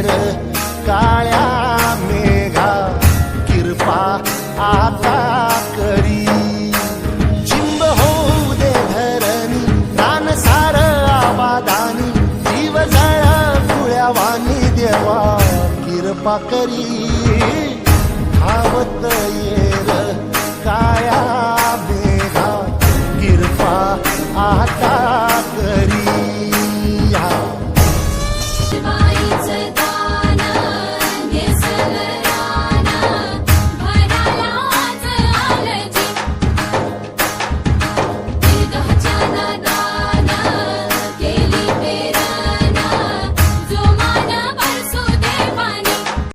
फेर काळ्या मेघा कृपा आता करी. चिंब होऊ दे धरणी दान सार आबादानी जीव जळ कुळ्यावानी देवा कृपा करी. धावत येर काळ्या मेघा कृपा आता करी.